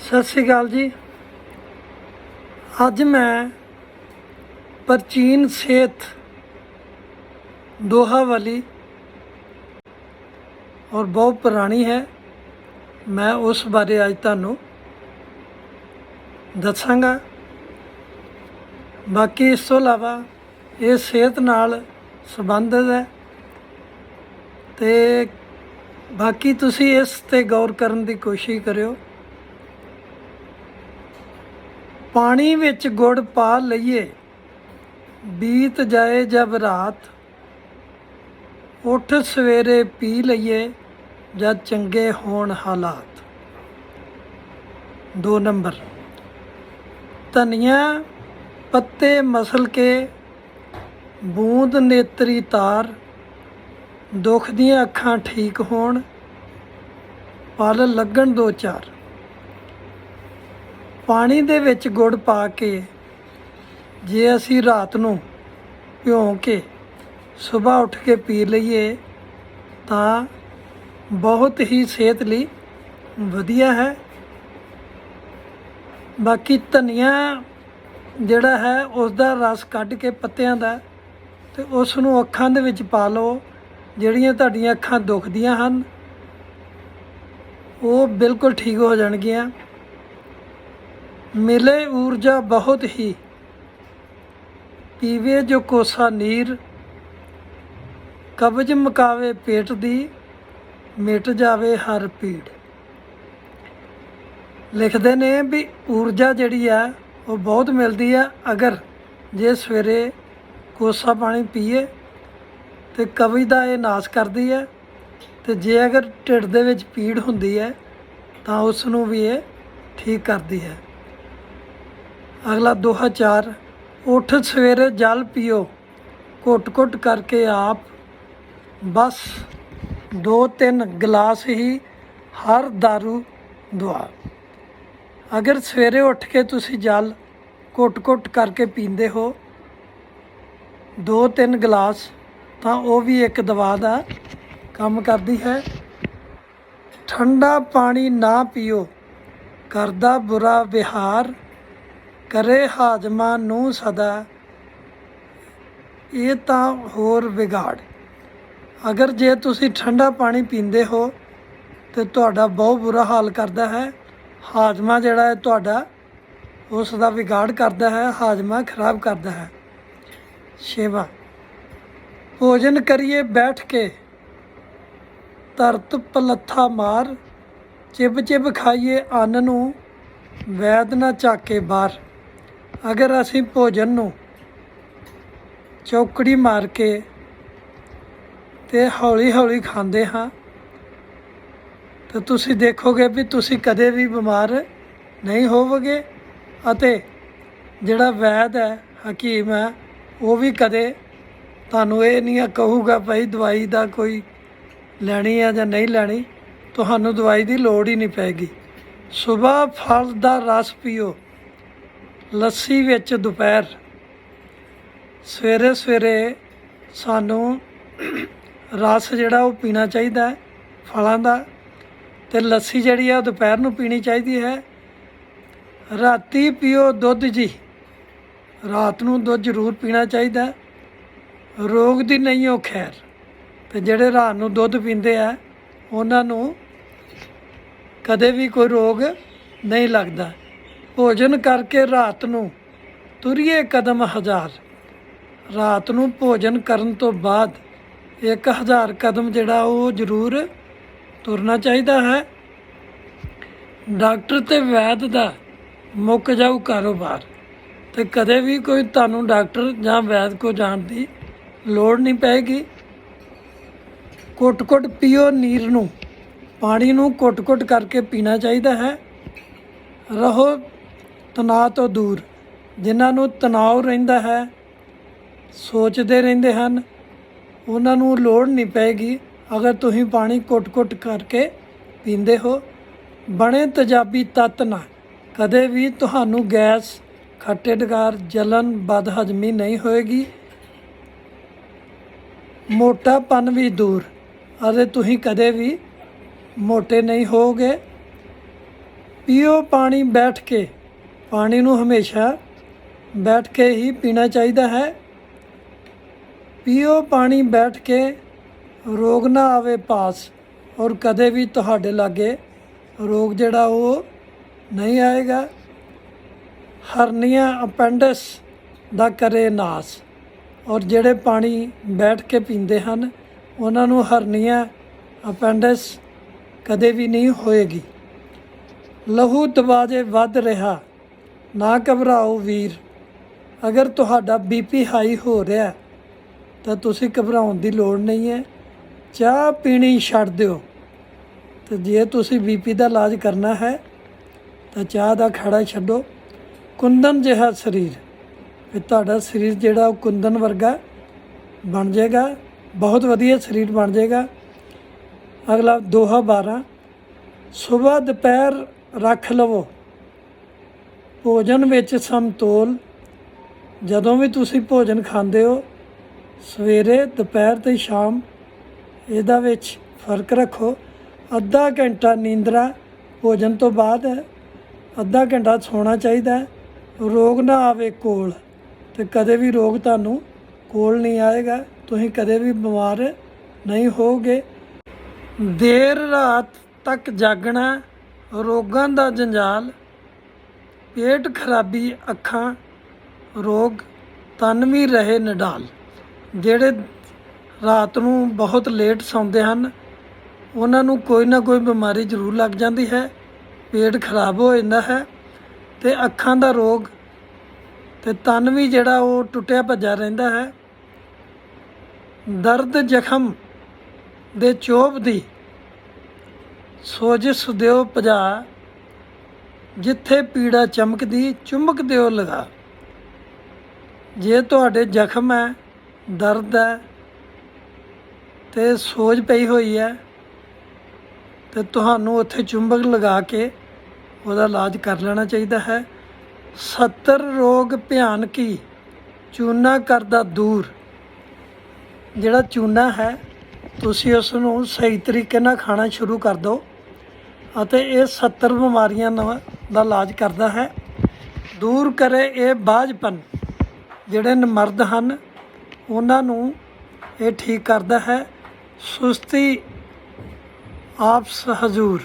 ਸਤਿ ਸ਼੍ਰੀ ਅਕਾਲ ਜੀ। ਅੱਜ ਮੈਂ ਪ੍ਰਾਚੀਨ ਸਿਹਤ ਦੋਹਾ ਵਾਲੀ ਔਰ ਬਹੁਤ ਪੁਰਾਣੀ ਹੈ। ਮੈਂ ਉਸ ਬਾਰੇ ਅੱਜ ਤੁਹਾਨੂੰ ਦੱਸਾਂਗਾ। ਬਾਕੀ ਇਸ ਤੋਂ ਇਲਾਵਾ ਇਹ ਸਿਹਤ ਨਾਲ ਸੰਬੰਧਿਤ ਹੈ ਤੇ ਬਾਕੀ ਤੁਸੀਂ ਇਸ ਤੇ ਗੌਰ ਕਰਨ ਦੀ ਕੋਸ਼ਿਸ਼ ਕਰਿਓ। ਪਾਣੀ ਵਿੱਚ ਗੁੜ ਪਾ ਲਈਏ। ਬੀਤ ਜਾਏ ਜਬ ਰਾਤ, ਉੱਠ ਸਵੇਰੇ ਪੀ ਲਈਏ ਜਦ ਚੰਗੇ ਹੋਣ ਹਾਲਾਤ। ਦੋ ਨੰਬਰ, ਧਨੀਆ, ਪੱਤੇ ਮਸਲ ਕੇ ਬੂੰਦ ਨੇਤਰੀ ਤਾਰ, ਦੁੱਖ ਦੀਆਂ ਅੱਖਾਂ ਠੀਕ ਹੋਣ, ਪਲ ਲੱਗਣ ਦੋ ਚਾਰ। ਪਾਣੀ ਦੇ ਵਿੱਚ ਗੁੜ ਪਾ ਕੇ, ਜੇ ਅਸੀਂ ਰਾਤ ਨੂੰ ਭਿਉਂ ਕੇ ਸਵੇਰ ਉੱਠ ਕੇ ਪੀ ਲਈਏ, ਤਾਂ ਬਹੁਤ ਹੀ ਸਿਹਤ ਲਈ ਵਧੀਆ ਹੈ। ਬਾਕੀ ਧਨੀਆ ਜਿਹੜਾ ਹੈ ਉਸ ਦਾ ਰਸ ਕੱਢ ਕੇ ਪੱਤਿਆਂ ਦਾ ਤੇ ਉਸ ਨੂੰ ਅੱਖਾਂ ਦੇ ਵਿੱਚ ਪਾ ਲਓ, ਜਿਹੜੀਆਂ ਤੁਹਾਡੀਆਂ ਅੱਖਾਂ ਦੁਖਦੀਆਂ ਹਨ, ਉਹ ਬਿਲਕੁਲ ਠੀਕ ਹੋ ਜਾਣਗੀਆਂ। ਮਿਲੇ ਊਰਜਾ ਬਹੁਤ ਹੀ। ਪੀਵੇ ਜੋ ਕੋਸਾ ਨੀਰ, ਕਬਜ ਮਕਾਵੇ ਪੇਟ ਦੀ, ਮਿਟ ਜਾਵੇ ਹਰ ਪੀੜ ਲਿਖਦੇ ਨੇ ਵੀ ਊਰਜਾ ਜਿਹੜੀ ਆ, ਉਹ ਬਹੁਤ ਮਿਲਦੀ ਆ। ਅਗਰ ਜੇ ਸਵੇਰੇ ਕੋਸਾ ਪਾਣੀ ਪੀਏ, ਤੇ ਕਬਜ ਦਾ ਇਹ ਨਾਸ਼ ਕਰਦੀ ਹੈ ਤੇ ਜੇ ਅਗਰ ਢਿੱਡ ਦੇ ਵਿੱਚ ਪੀੜ ਹੁੰਦੀ ਹੈ, ਤਾਂ ਉਸ ਨੂੰ ਵੀ ਇਹ ਠੀਕ ਕਰਦੀ ਹੈ। ਅਗਲਾ ਦੋਹਾ ਚਾਰ, ਉੱਠ ਸਵੇਰੇ ਜਲ ਪੀਓ। ਘੁੱਟ-ਘੁੱਟ ਕਰਕੇ ਆਪ ਬਸ। ਦੋ ਤਿੰਨ ਗਲਾਸ ਹੀ ਹਰ दारू ਦਵਾ। ਅਗਰ ਸਵੇਰੇ ਉੱਠ ਕੇ ਤੁਸੀਂ ਜਲ ਘੁੱਟ-ਘੁੱਟ ਕਰਕੇ ਪੀਂਦੇ ਹੋ, ਦੋ ਤਿੰਨ ਗਲਾਸ, ਤਾਂ ਉਹ ਵੀ ਇੱਕ ਦਵਾ ਦਾ ਕੰਮ ਕਰਦੀ ਹੈ। ਠੰਡਾ ਪਾਣੀ ਨਾ ਪੀਓ। ਕਰਦਾ ਬੁਰਾ ਵਿਹਾਰ। ਕਰੇ ਹਾਜਮਾ ਨੂੰ ਸਦਾ, ਇਹ ਤਾਂ ਹੋਰ ਵਿਗਾੜ। ਅਗਰ ਜੇ ਤੁਸੀਂ ਠੰਡਾ ਪਾਣੀ ਪੀਂਦੇ ਹੋ, ਤੇ ਤੁਹਾਡਾ ਬਹੁਤ ਬੁਰਾ ਹਾਲ ਕਰਦਾ ਹੈ। ਹਾਜਮਾ ਜਿਹੜਾ ਹੈ ਤੁਹਾਡਾ ਉਸ ਦਾ ਵਿਗਾੜ ਕਰਦਾ ਹੈ, ਹਾਜਮਾ ਖਰਾਬ ਕਰਦਾ ਹੈ। ਛੇਵਾ, ਭੋਜਨ ਕਰੀਏ ਬੈਠ ਕੇ। ਧਰਤ ਪਲੱਥਾ ਮਾਰ ਚਿਬ ਚਿਬ ਖਾਈਏ ਅੰਨ ਨੂੰ, ਵੈਦ ਨਾ ਝਾਕੇ ਬਾਹਰ। ਅਗਰ ਅਸੀਂ ਭੋਜਨ ਨੂੰ ਚੌਕੜੀ ਮਾਰ ਕੇ ਤੇ ਹੌਲੀ ਹੌਲੀ ਖਾਂਦੇ ਹਾਂ, ਤਾਂ ਤੁਸੀਂ ਦੇਖੋਗੇ ਵੀ ਤੁਸੀਂ ਕਦੇ ਵੀ ਬਿਮਾਰ ਨਹੀਂ ਹੋਵੋਗੇ ਅਤੇ ਜਿਹੜਾ ਵੈਦ ਹੈ, ਹਕੀਮ ਹੈ, ਉਹ ਵੀ ਕਦੇ ਤੁਹਾਨੂੰ ਇਹ ਨਹੀਂ ਕਹੂਗਾ ਭਾਈ ਦਵਾਈ ਦਾ ਕੋਈ ਲੈਣੀ ਹੈ ਜਾਂ ਨਹੀਂ ਲੈਣੀ, ਤੁਹਾਨੂੰ ਦਵਾਈ ਦੀ ਲੋੜ ਹੀ ਨਹੀਂ ਪੈਗੀ। ਸਵੇਰ ਫਲ ਦਾ ਰਸ ਪੀਓ। ਲੱਸੀ ਵਿੱਚ ਦੁਪਹਿਰ। ਸਵੇਰੇ ਸਵੇਰੇ ਸਾਨੂੰ ਰਸ ਜਿਹੜਾ ਉਹ ਪੀਣਾ ਚਾਹੀਦਾ ਹੈ, ਫਲਾਂ ਦਾ। ਤੇ ਲੱਸੀ ਜਿਹੜੀ ਆ, ਉਹ ਦੁਪਹਿਰ ਨੂੰ ਪੀਣੀ ਚਾਹੀਦੀ ਹੈ। ਰਾਤੀ ਪੀਓ ਦੁੱਧ ਜੀ। ਰਾਤ ਨੂੰ ਦੁੱਧ ਜ਼ਰੂਰ ਪੀਣਾ ਚਾਹੀਦਾ ਰੋਗ ਦੀ ਨਹੀਂ ਉਹ ਖੈਰ। ਤੇ ਜਿਹੜੇ ਰਾਤ ਨੂੰ ਦੁੱਧ ਪੀਂਦੇ ਆ, ਉਹਨਾਂ ਨੂੰ ਕਦੇ ਵੀ ਕੋਈ ਰੋਗ ਨਹੀਂ ਲੱਗਦਾ। ਭੋਜਨ ਕਰਕੇ ਰਾਤ ਨੂੰ ਤੁਰੀਏ ਕਦਮ ਹਜ਼ਾਰ। ਰਾਤ ਨੂੰ ਭੋਜਨ ਕਰਨ ਤੋਂ ਬਾਅਦ 1000 ਕਦਮ ਜਿਹੜਾ ਉਹ ਜ਼ਰੂਰ ਤੁਰਨਾ ਚਾਹੀਦਾ ਹੈ। ਡਾਕਟਰ ਤੇ ਵੈਦ ਦਾ ਮੁੱਕ ਜਾਊ ਕਾਰੋਬਾਰ ਤੇ ਕਦੇ ਵੀ ਕੋਈ ਤੁਹਾਨੂੰ ਡਾਕਟਰ ਜਾਂ ਵੈਦ ਕੋ ਜਾਣ ਦੀ ਲੋੜ ਨਹੀਂ ਪੈਗੀ। ਘੁੱਟ-ਘੁੱਟ ਪੀਓ, ਨੀਰ ਨੂੰ, ਪਾਣੀ ਨੂੰ ਘੁੱਟ-ਘੁੱਟ ਕਰਕੇ ਪੀਣਾ ਚਾਹੀਦਾ ਹੈ। ਰਹੋ ਤਣਾਅ ਤੋਂ ਦੂਰ, ਜਿਨ੍ਹਾਂ ਨੂੰ ਤਣਾਅ ਰਹਿੰਦਾ ਹੈ, ਸੋਚਦੇ ਰਹਿੰਦੇ ਹਨ, ਉਹਨਾਂ ਨੂੰ ਲੋੜ ਨਹੀਂ ਪੈਗੀ ਅਗਰ ਤੁਸੀਂ ਪਾਣੀ ਕੁੱਟ ਕੁੱਟ ਕਰਕੇ ਪੀਂਦੇ ਹੋ। ਬਣੇ ਤਜ਼ਾਬੀ ਤੱਤ ਨਾ, ਕਦੇ ਵੀ ਤੁਹਾਨੂੰ ਗੈਸ ਖੱਟੇ ਡਕਾਰ ਜਲਨ, ਬਦਹਜ਼ਮੀ ਨਹੀਂ ਹੋਏਗੀ। ਮੋਟਾਪਨ ਵੀ ਦੂਰ, ਅਤੇ ਤੁਸੀਂ ਕਦੇ ਵੀ ਮੋਟੇ ਨਹੀਂ ਹੋਗੇ ਪੀਓ ਪਾਣੀ ਬੈਠ ਕੇ ਪਾਣੀ ਨੂੰ ਹਮੇਸ਼ਾ ਬੈਠ ਕੇ ਹੀ ਪੀਣਾ ਚਾਹੀਦਾ ਹੈ। ਪੀਓ ਪਾਣੀ ਬੈਠ ਕੇ, ਰੋਗ ਨਾ ਆਵੇ ਪਾਸ, ਔਰ ਕਦੇ ਵੀ ਤੁਹਾਡੇ ਲਾਗੇ ਰੋਗ ਜਿਹੜਾ ਉਹ ਨਹੀਂ ਆਏਗਾ। ਹਰਨੀਆ ਅਪੈਂਡਿਸ ਦਾ ਕਰੇ ਨਾਸ, ਔਰ ਜਿਹੜੇ ਪਾਣੀ ਬੈਠ ਕੇ ਪੀਂਦੇ ਹਨ, ਉਹਨਾਂ ਨੂੰ ਹਰਨੀਆ ਅਪੈਂਡਿਸ ਕਦੇ ਵੀ ਨਹੀਂ ਹੋਏਗੀ। ਲਹੂ ਦਬਾਜੇ ਵੱਧ ਰਿਹਾ ਨਾ ਘਬਰਾਓ ਵੀਰ। ਅਗਰ ਤੁਹਾਡਾ ਬੀਪੀ ਹਾਈ ਹੋ ਰਿਹਾ ਤਾਂ ਤੁਸੀਂ ਘਬਰਾਉਣ ਦੀ ਲੋੜ ਨਹੀਂ ਹੈ। ਚਾਹ ਪੀਣੀ ਛੱਡ ਦਿਓ। ਤੇ ਜੇ ਤੁਸੀਂ ਬੀਪੀ ਦਾ ਇਲਾਜ ਕਰਨਾ ਹੈ, ਤਾਂ ਚਾਹ ਦਾ ਖੜਾ ਛੱਡੋ। ਕੁੰਦਨ ਜਿਹਾ ਸਰੀਰ। ਫਿਰ ਤੁਹਾਡਾ ਸਰੀਰ ਜਿਹੜਾ ਉਹ ਕੁੰਦਨ ਵਰਗਾ ਬਣ ਜਾਏਗਾ। ਬਹੁਤ ਵਧੀਆ ਸਰੀਰ ਬਣ ਜਾਏਗਾ। ਅਗਲਾ ਦੋਹਾ 12 ਸਵੇਰ ਦੁਪਹਿਰ ਰੱਖ ਲਵੋ। ਭੋਜਨ ਵਿੱਚ ਸਮਤੋਲ। ਜਦੋਂ ਵੀ ਤੁਸੀਂ ਭੋਜਨ ਖਾਂਦੇ ਹੋ, ਸਵੇਰੇ, ਦੁਪਹਿਰ ਤੇ ਸ਼ਾਮ, ਇਹਦਾ ਵਿੱਚ ਫ਼ਰਕ ਰੱਖੋ। ਅੱਧਾ ਘੰਟਾ ਨੀਂਦਰਾ ਭੋਜਨ ਤੋਂ ਬਾਅਦ ਹੈ ਅੱਧਾ ਘੰਟਾ ਸੌਣਾ ਚਾਹੀਦਾ ਹੈ। ਰੋਗ ਨਾ ਆਵੇ ਕੋਲ, ਤੇ ਕਦੇ ਵੀ ਰੋਗ ਤੁਹਾਨੂੰ ਕੋਲ ਨਹੀਂ ਆਏਗਾ। ਤੁਸੀਂ ਕਦੇ ਵੀ ਬਿਮਾਰ ਨਹੀਂ ਹੋਵੋਗੇ। ਦੇਰ ਰਾਤ ਤੱਕ ਜਾਗਣਾ ਰੋਗਾਂ ਦਾ ਜੰਜਾਲ ਪੇਟ ਖਰਾਬੀ, ਅੱਖਾਂ, ਰੋਗ ਤਨ ਵੀ ਰਹੇ ਨਡਾਲ, ਜਿਹੜੇ ਰਾਤ ਨੂੰ ਬਹੁਤ ਲੇਟ ਸੌਂਦੇ ਹਨ, ਉਹਨਾਂ ਨੂੰ ਕੋਈ ਨਾ ਕੋਈ ਬਿਮਾਰੀ ਜ਼ਰੂਰ ਲੱਗ ਜਾਂਦੀ ਹੈ। ਪੇਟ ਖਰਾਬ ਹੋ ਜਾਂਦਾ ਹੈ ਤੇ ਅੱਖਾਂ ਦਾ ਰੋਗ ਤੇ ਤਨ ਵੀ ਜਿਹੜਾ ਉਹ ਟੁੱਟਿਆ ਭੱਜਾ ਰਹਿੰਦਾ ਹੈ। ਦਰਦ ਜ਼ਖਮ ਦੇ ਚੋਬ ਦੀ ਸੋਜਿਸ ਦਿਓ ਭਜਾ ਜਿੱਥੇ ਪੀੜਾ ਚਮਕਦੀ, ਚੁੰਬਕ ਦਿਓ ਲਗਾ। ਜੇ ਤੁਹਾਡੇ ਜ਼ਖਮ ਹੈ, ਦਰਦ ਹੈ, ਤੇ ਸੋਜ ਪਈ ਹੋਈ ਹੈ, ਤੇ ਤੁਹਾਨੂੰ ਉੱਥੇ ਚੁੰਬਕ ਲਗਾ ਕੇ ਉਹਦਾ ਇਲਾਜ ਕਰ ਲੈਣਾ ਚਾਹੀਦਾ ਹੈ। 70 ਰੋਗ ਭਿਆਨਕੀ, ਚੂਨਾ ਕਰਦਾ ਦੂਰ। ਜਿਹੜਾ ਚੂਨਾ ਹੈ, ਤੁਸੀਂ ਉਸ ਨੂੰ ਸਹੀ ਤਰੀਕੇ ਨਾਲ ਖਾਣਾ ਸ਼ੁਰੂ ਕਰ ਦਿਓ ਅਤੇ ਇਹ 70 ਬਿਮਾਰੀਆਂ ਨੂੰ ਦਾ ਇਲਾਜ ਕਰਦਾ ਹੈ। ਦੂਰ ਕਰੇ ਇਹ ਬਾਝਪਨ ਜਿਹੜੇ ਨਮਰਦ ਹਨ, ਉਹਨਾਂ ਨੂੰ ਇਹ ਠੀਕ ਕਰਦਾ ਹੈ। ਸੁਸਤੀ ਆਪਸ ਹਜ਼ੂਰ।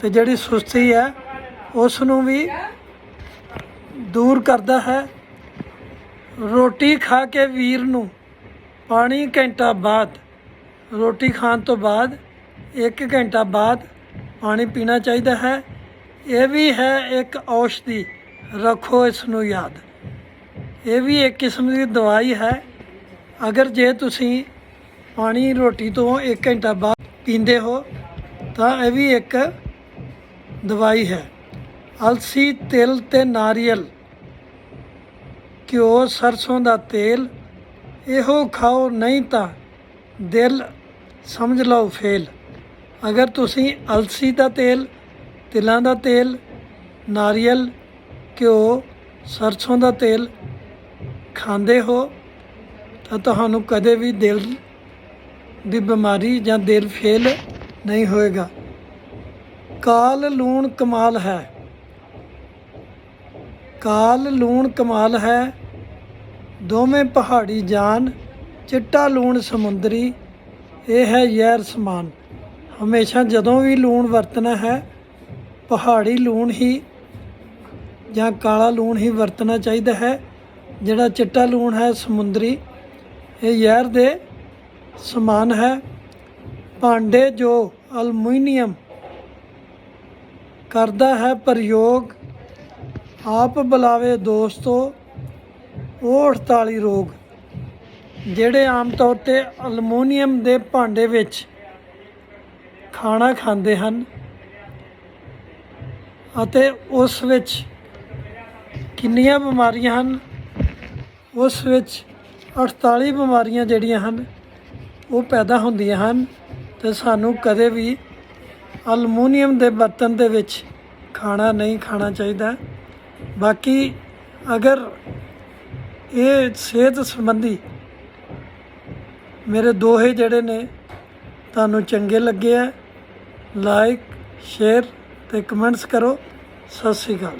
ਤੇ ਜਿਹੜੀ ਸੁਸਤੀ ਹੈ, ਉਸ ਨੂੰ ਵੀ ਦੂਰ ਕਰਦਾ ਹੈ। ਰੋਟੀ ਖਾ ਕੇ ਵੀਰ ਨੂੰ ਪਾਣੀ ਘੰਟਾ ਬਾਅਦ, ਰੋਟੀ ਖਾਣ ਤੋਂ ਬਾਅਦ 1 ਘੰਟਾ ਬਾਅਦ ਪਾਣੀ ਪੀਣਾ ਚਾਹੀਦਾ ਹੈ। ਇਹ ਵੀ ਹੈ ਇੱਕ ਔਸ਼ਧੀ, ਰੱਖੋ ਇਸ ਨੂੰ ਯਾਦ। ਇਹ ਵੀ ਇੱਕ ਕਿਸਮ ਦੀ ਦਵਾਈ ਹੈ। ਅਗਰ ਜੇ ਤੁਸੀਂ ਪਾਣੀ, ਰੋਟੀ ਤੋਂ 1 ਘੰਟਾ ਬਾਅਦ ਪੀਂਦੇ ਹੋ, ਤਾਂ ਇਹ ਵੀ ਇੱਕ ਦਵਾਈ ਹੈ। ਅਲਸੀ ਤਿਲ ਤੇ ਨਾਰੀਅਲ। ਘਿਓ, ਸਰਸੋਂ ਦਾ ਤੇਲ, ਇਹੋ ਖਾਓ, ਨਹੀਂ ਤਾਂ ਦਿਲ ਸਮਝ ਲਓ ਫੇਲ। ਅਗਰ ਤੁਸੀਂ ਅਲਸੀ ਦਾ ਤੇਲ ਤਿਲਾਂ ਦਾ ਤੇਲ, ਨਾਰੀਅਲ, ਘਿਓ, ਸਰਸੋਂ ਦਾ ਤੇਲ ਖਾਂਦੇ ਹੋ ਤਾਂ ਤੁਹਾਨੂੰ ਕਦੇ ਵੀ ਦਿਲ ਦੀ ਬਿਮਾਰੀ ਜਾਂ ਦਿਲ ਫੇਲ ਨਹੀਂ ਹੋਏਗਾ। ਕਾਲ ਲੂਣ ਕਮਾਲ ਹੈ। ਕਾਲ ਲੂਣ ਕਮਾਲ ਹੈ। ਦੋਵੇਂ ਪਹਾੜੀ ਜਾਨ, ਚਿੱਟਾ ਲੂਣ ਸਮੁੰਦਰੀ, ਇਹ ਹੈ ਜ਼ਹਿਰ ਸਮਾਨ। ਹਮੇਸ਼ਾ ਜਦੋਂ ਵੀ ਲੂਣ ਵਰਤਣਾ ਹੈ ਪਹਾੜੀ ਲੂਣ ਹੀ ਜਾਂ ਕਾਲਾ ਲੂਣ ਹੀ ਵਰਤਣਾ ਚਾਹੀਦਾ ਹੈ। ਜਿਹੜਾ ਚਿੱਟਾ ਲੂਣ ਹੈ, ਸਮੁੰਦਰੀ, ਇਹ ਜ਼ਹਿਰ ਦੇ ਸਮਾਨ ਹੈ। ਭਾਂਡੇ ਜੋ ਅਲਮੀਨੀਅਮ ਕਰਦਾ ਹੈ, ਪ੍ਰਯੋਗ ਆਪ ਬੁਲਾਵੇ ਦੋਸਤੋ, ਉਹ 48 ਰੋਗ, ਜਿਹੜੇ ਆਮ ਤੌਰ ਤੇ ਅਲਮੂਨੀਅਮ ਦੇ ਭਾਂਡੇ ਵਿੱਚ ਖਾਣਾ ਖਾਂਦੇ ਹਨ। ਅਤੇ ਉਸ ਵਿੱਚ ਕਿੰਨੀਆਂ ਬਿਮਾਰੀਆਂ ਹਨ? ਉਸ ਵਿੱਚ 48 ਬਿਮਾਰੀਆਂ ਜਿਹੜੀਆਂ ਹਨ, ਉਹ ਪੈਦਾ ਹੁੰਦੀਆਂ ਹਨ ਤੇ ਸਾਨੂੰ ਕਦੇ ਵੀ ਅਲਮੋਨੀਅਮ ਦੇ ਬਰਤਨ ਦੇ ਵਿੱਚ ਖਾਣਾ ਨਹੀਂ ਖਾਣਾ ਚਾਹੀਦਾ। ਬਾਕੀ ਅਗਰ ਇਹ ਸਿਹਤ ਸੰਬੰਧੀ ਮੇਰੇ ਦੋਹੇ ਜਿਹੜੇ ਨੇ, ਤੁਹਾਨੂੰ ਚੰਗੇ ਲੱਗੇ ਆ ਲਾਈਕ ਸ਼ੇਅਰ ਤੇ ਕਮੈਂਟਸ ਕਰੋ। ਸਤਿ ਸ਼੍ਰੀ ਅਕਾਲ।